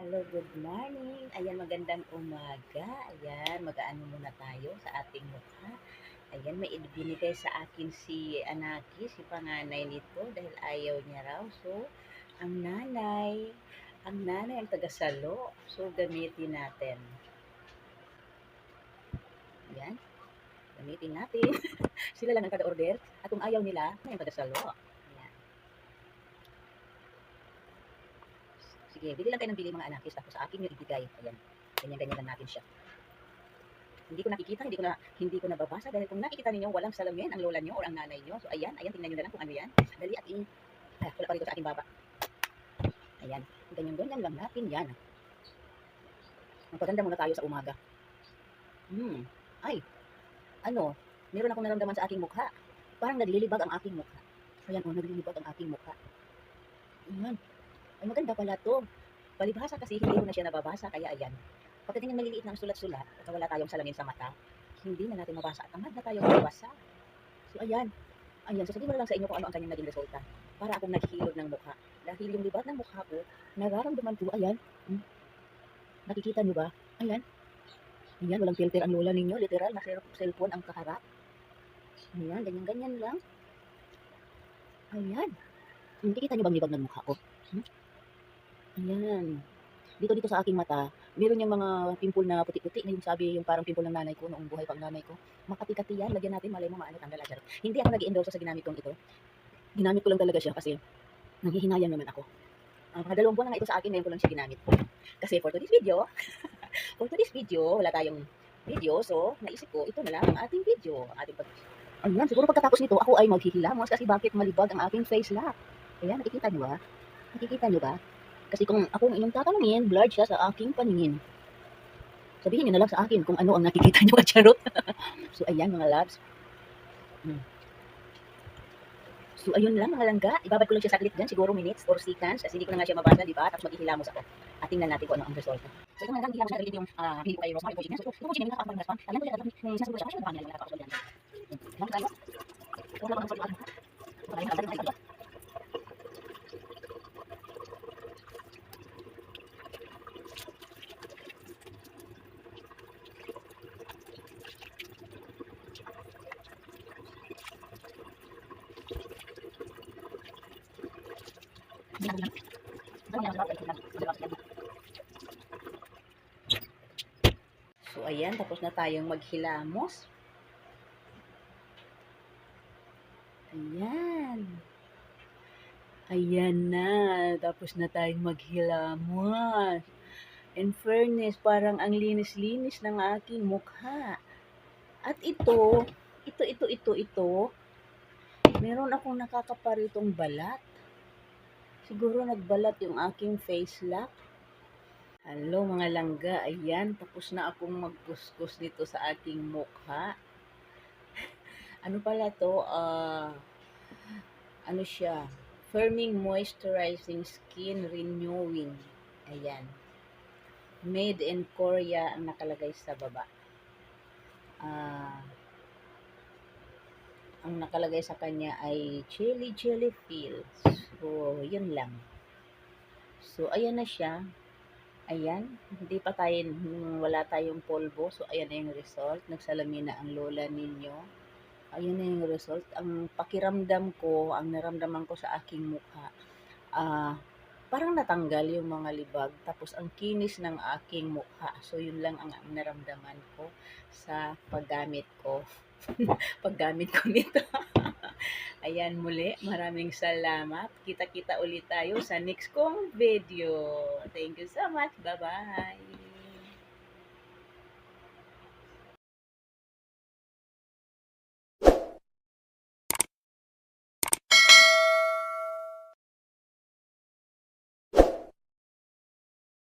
Hello, good morning. Ayan, magandang umaga. Ayan, mag-aano muna tayo sa ating mukha. Ayan, may ibinigay sa akin si Anaki, si panganay nito dahil ayaw niya raw. So, ang nanay, ang nanay ang tagasalo. So, gamitin natin. Ayan, gamitin natin. Sila lang ang taga-order. At kung ayaw nila, may tagasalo. Ayan. Sige, bili lang kayo ng bili mga anakis. Tapos sa akin yung ibigay. Ayan. Ganyan-ganyan lang natin siya. Hindi ko nakikita, hindi ko na hindi ko nababasa dahil kung nakikita ninyo walang salamin ang lola nyo or ang nanay nyo. So ayan, ayan tingnan niyo na lang kung ano yan. Dali at in ah, wala pa rito sa aking baba. Ayan, ganyan-ganyan lang natin yan. Magpaganda muna tayo sa umaga. Hmm. Ay. Ano? Meron akong naramdaman sa aking mukha. Parang naglilibag ang aking mukha. Ayan, oh, naglilibag ang aking mukha. Ayan. Ay, maganda pala to. Palibhasa kasi hindi ko na siya nababasa, kaya ayan. Pagdating ng maliliit ang sulat-sulat, at wala tayong salamin sa mata, hindi na natin mabasa at tamad na tayo magbasa. So ayan, ayan, sasabihin mo na lang sa inyo kung ano ang kanyang naging resulta. Para akong naghihilod ng mukha. Dahil yung libat ng mukha ko, nararamdaman ko, ayan, hmm, nakikita nyo ba? Ayan, ayan, walang filter ang lola ninyo, literal, na cellphone ang kaharap. Ayan, ganyan-ganyan lang. Ayan. Hmm, Nakikita nyo bang libag ng mukha ko? Hmm? Ayan. Dito dito sa aking mata, meron yung mga pimple na puti-puti na yung sabi yung parang pimple ng nanay ko noong buhay pang nanay ko. Makati-kati yan, lagyan natin malay mo maano tanggal agad. Hindi ako nag-endorse sa ginamit kong ito. Ginamit ko lang talaga siya kasi nanghihinayang naman ako. Ang mga dalawang buwan na nga ito sa akin, ngayon ko lang siya ginamit. Kasi for today's video, for today's video, wala tayong video, so naisip ko, ito na lang ang ating video. Ating pag Ayan, siguro pagkatapos nito, ako ay maghihilamos kasi bakit malibag ang aking face lock. Ayan, nakikita nyo ba? Nakikita nyo ba? Kasi kung ako ang inyong tatanungin, blurred siya sa aking paningin. Sabihin niyo na lang sa akin kung ano ang nakikita niyo, charot. so, ayan mga loves. Hmm. So, ayun lang mga langga. Ibabad ko lang siya saglit dyan, siguro minutes or seconds. Kasi hindi ko na nga siya mabasa, di ba? Tapos maghihilamos ako. At tingnan natin kung ano ang result. So, ito mga langga, hilamos na rin yung uh, bili ko kay Rosemary. So, ito coaching niya, nakakapag respond. Alam ko yan, may sinasabi ko siya, kasi ano ba niya, nakakapag yan. Lang tayo. Wala bang result yung aking Wala yung aking result. So, ayan, tapos na tayong maghilamos. Ayan. Ayan na. Tapos na tayong maghilamos. In fairness, parang ang linis-linis ng aking mukha. At ito, ito, ito, ito, ito, meron akong nakakaparitong balat. Siguro nagbalat yung aking face lock. Hello mga langga, ayan, tapos na akong magkuskus nito sa aking mukha. ano pala to? Ah, ano siya? Firming Moisturizing Skin Renewing. Ayan. Made in Korea ang nakalagay sa baba. Ah, ang nakalagay sa kanya ay Chili Jelly Feels. So, yun lang. So, ayan na siya. Ayan, hindi pa tayo, wala tayong polvo. So, ayan na yung result. Nagsalamin na ang lola ninyo. Ayan na yung result. Ang pakiramdam ko, ang naramdaman ko sa aking mukha, ah, parang natanggal yung mga libag. Tapos, ang kinis ng aking mukha. So, yun lang ang, naramdaman ko sa paggamit ko. paggamit ko nito. Ayan muli, maraming salamat. Kita-kita ulit tayo sa next kong video. Thank you so much. Bye-bye.